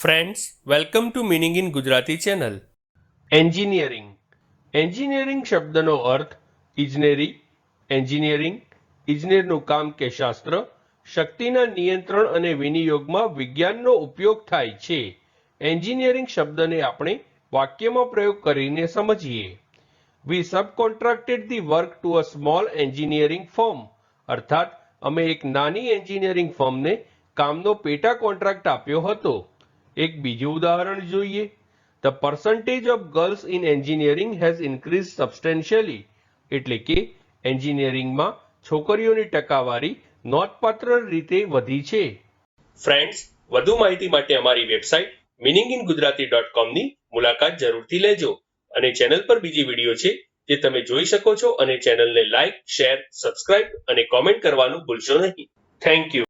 Friends welcome to meaning in Gujarati channel engineering engineering શબ્દનો અર્થ ઇજનેરી એન્જિનિયરિંગ ઇજનેરનું કામ કે શાસ્ત્ર, શક્તિના નિયંત્રણ અને વિનિયોગમાં વિજ્ઞાનનો ઉપયોગ થાય છે. એન્જિનિયરિંગ શબ્દને આપણે વાક્યમાં પ્રયોગ કરીને સમજીએ. We subcontracted the work to a small engineering firm અર્થાત, અમે એક નાની એન્જિનિયરિંગ ફર્મને કામનો પેટા કોન્ટ્રાક્ટ આપ્યો હતો. એક બીજું ઉદાહરણ જોઈએ. The percentage of girls in engineering has increase substantially એટલે કે એન્જિનિયરિંગમાં છોકરીઓની ટકાવારી નોંધપાત્ર રીતે વધી છે. ફ્રેન્ડ્સ વધુ માહિતી માટે અમારી website meaning in Gujarati dot કોમની મુલાકાત જરૂરથી લેજો અને ચેનલ પર બીજી વીડિયો છે જે તમે જોઈ શકો છો અને ચેનલને લાઇક શેર સબસ્ક્રાઇબ અને કોમેન્ટ કરવાનું ભૂલશો નહીં. Thank you